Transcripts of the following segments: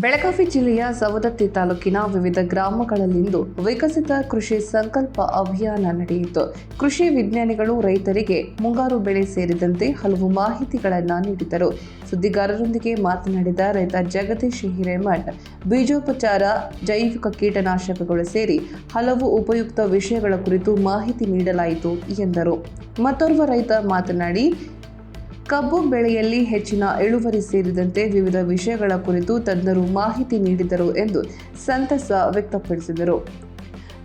ಬೆಳಗಾವಿ ಜಿಲ್ಲೆಯ ಸವದತ್ತಿ ತಾಲೂಕಿನ ವಿವಿಧ ಗ್ರಾಮಗಳಲ್ಲಿಂದು ವಿಕಸಿತ ಕೃಷಿ ಸಂಕಲ್ಪ ಅಭಿಯಾನ ನಡೆಯಿತು. ಕೃಷಿ ವಿಜ್ಞಾನಿಗಳು ರೈತರಿಗೆ ಮುಂಗಾರು ಬೆಳೆ ಸೇರಿದಂತೆ ಹಲವು ಮಾಹಿತಿಗಳನ್ನು ನೀಡಿದರು. ಸುದ್ದಿಗಾರರೊಂದಿಗೆ ಮಾತನಾಡಿದ ರೈತ ಜಗದೀಶ್ ಹಿರೇಮಠ್, ಬೀಜೋಪಚಾರ, ಜೈವಿಕ ಕೀಟನಾಶಕಗಳು ಸೇರಿ ಹಲವು ಉಪಯುಕ್ತ ವಿಷಯಗಳ ಕುರಿತು ಮಾಹಿತಿ ನೀಡಲಾಯಿತು ಎಂದರು. ಮತ್ತೋರ್ವ ರೈತ ಮಾತನಾಡಿ ಕಬ್ಬು ಬೆಳೆಯಲ್ಲಿ ಹೆಚ್ಚಿನ ಇಳುವರಿ ಸೇರಿದಂತೆ ವಿವಿಧ ವಿಷಯಗಳ ಕುರಿತು ತಜ್ಞರು ಮಾಹಿತಿ ನೀಡಿದರು ಎಂದು ಸಂತಸ ವ್ಯಕ್ತಪಡಿಸಿದರು.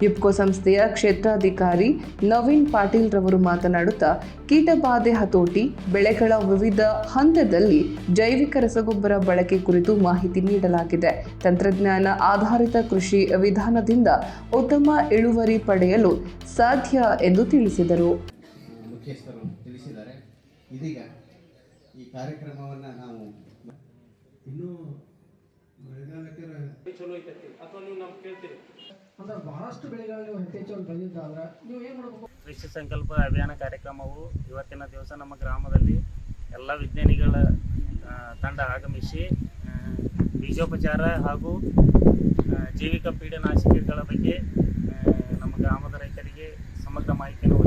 ಯುಪ್ಕೋ ಸಂಸ್ಥೆಯ ಕ್ಷೇತ್ರಾಧಿಕಾರಿ ನವೀನ್ ಪಾಟೀಲ್ ರವರು ಮಾತನಾಡುತ್ತಾ, ಕೀಟಬಾಧೆ ಹತೋಟಿ, ಬೆಳೆಗಳ ವಿವಿಧ ಹಂತದಲ್ಲಿ ಜೈವಿಕ ರಸಗೊಬ್ಬರ ಬಳಕೆ ಕುರಿತು ಮಾಹಿತಿ ನೀಡಲಾಗಿದೆ. ತಂತ್ರಜ್ಞಾನ ಆಧಾರಿತ ಕೃಷಿ ವಿಧಾನದಿಂದ ಉತ್ತಮ ಇಳುವರಿ ಪಡೆಯಲು ಸಾಧ್ಯ ಎಂದು ತಿಳಿಸಿದರು. ಈ ಕಾರ್ಯಕ್ರಮವನ್ನ ನಾವು ಇನ್ನೂ ಚಲೋ ಐತೈತಿ. ಅಥವಾ ನೀವು ನಮ್ಗೆ ಕೇಳ್ತೀರಿ. ಅಂದ್ರೆ ಬಹಳಷ್ಟು ಬೆಳೆಗಳು ನೀವು ಹೆಚ್ಚೆಚ್ಚು ಬೆಳೆದಿದ್ದಾದ್ರೆ ನೀವು ಏನು ಮಾಡಬೇಕು? ಕೃಷಿ ಸಂಕಲ್ಪ ಅಭಿಯಾನ ಕಾರ್ಯಕ್ರಮವು ಇವತ್ತಿನ ದಿವಸ ನಮ್ಮ ಗ್ರಾಮದಲ್ಲಿ ಎಲ್ಲ ವಿಜ್ಞಾನಿಗಳ ತಂಡ ಆಗಮಿಸಿ ಬೀಜೋಪಚಾರ ಹಾಗೂ ಜೈವಿಕ ಪೀಡನಾಶಕಗಳ ಬಗ್ಗೆ ನಮ್ಮ ಗ್ರಾಮದ ರೈತರಿಗೆ ಸಮಗ್ರ ಮಾಹಿತಿಯನ್ನು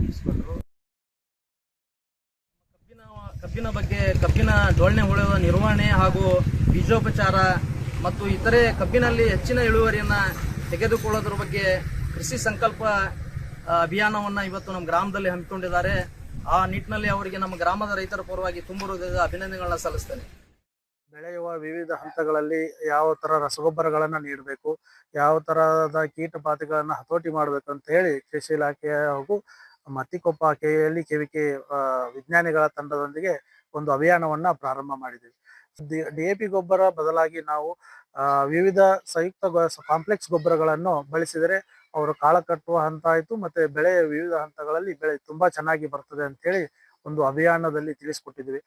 ಕಬ್ಬಿನ ಬಗ್ಗೆ, ಕಬ್ಬಿನ ಡೊಳ್ಳೆ ಹುಳುವ ನಿರ್ವಹಣೆ ಹಾಗೂ ಬೀಜೋಪಚಾರ ಮತ್ತು ಇತರೆ ಕಬ್ಬಿನಲ್ಲಿ ಹೆಚ್ಚಿನ ಇಳುವರಿಯನ್ನು ತೆಗೆದುಕೊಳ್ಳೋದ್ರ ಬಗ್ಗೆ ಕೃಷಿ ಸಂಕಲ್ಪ ಅಭಿಯಾನವನ್ನು ಇವತ್ತು ನಮ್ಮ ಗ್ರಾಮದಲ್ಲಿ ಹಮ್ಮಿಕೊಂಡಿದ್ದಾರೆ. ಆ ನಿಟ್ಟಿನಲ್ಲಿ ಅವರಿಗೆ ನಮ್ಮ ಗ್ರಾಮದ ರೈತರ ಪರವಾಗಿ ತುಂಬ ಅಭಿನಂದನೆಗಳನ್ನ ಸಲ್ಲಿಸ್ತೇನೆ. ಬೆಳೆಯುವ ವಿವಿಧ ಹಂತಗಳಲ್ಲಿ ಯಾವ ತರ ರಸಗೊಬ್ಬರಗಳನ್ನ ನೀಡಬೇಕು, ಯಾವ ತರಹದ ಕೀಟಬಾಧೆಗಳನ್ನ ಹತೋಟಿ ಮಾಡಬೇಕು ಅಂತ ಹೇಳಿ ಕೃಷಿ ಇಲಾಖೆ ಹಾಗೂ ಮತ್ತಿಕೊಪ್ಪ ಕೆಎಲ್ಲಿ ಕೆವಿಕೆ ವಿಜ್ಞಾನಿಗಳ ತಂಡದೊಂದಿಗೆ ಒಂದು ಅಭಿಯಾನವನ್ನ ಪ್ರಾರಂಭ ಮಾಡಿದ್ದೀವಿ ಡಿ ಎ ಪಿ ಗೊಬ್ಬರ ಬದಲಾಗಿ ನಾವು ವಿವಿಧ ಸಂಯುಕ್ತ ಕಾಂಪ್ಲೆಕ್ಸ್ ಗೊಬ್ಬರಗಳನ್ನು ಬಳಸಿದರೆ ಅವರು ಕಾಳ ಕಟ್ಟುವ ಹಂತ ಆಯಿತು ಮತ್ತೆ ಬೆಳೆಯ ವಿವಿಧ ಹಂತಗಳಲ್ಲಿ ಬೆಳೆ ತುಂಬಾ ಚೆನ್ನಾಗಿ ಬರ್ತದೆ ಅಂತ ಹೇಳಿ ಒಂದು ಅಭಿಯಾನದಲ್ಲಿ ತಿಳಿಸ್ಕೊಟ್ಟಿದ್ವಿ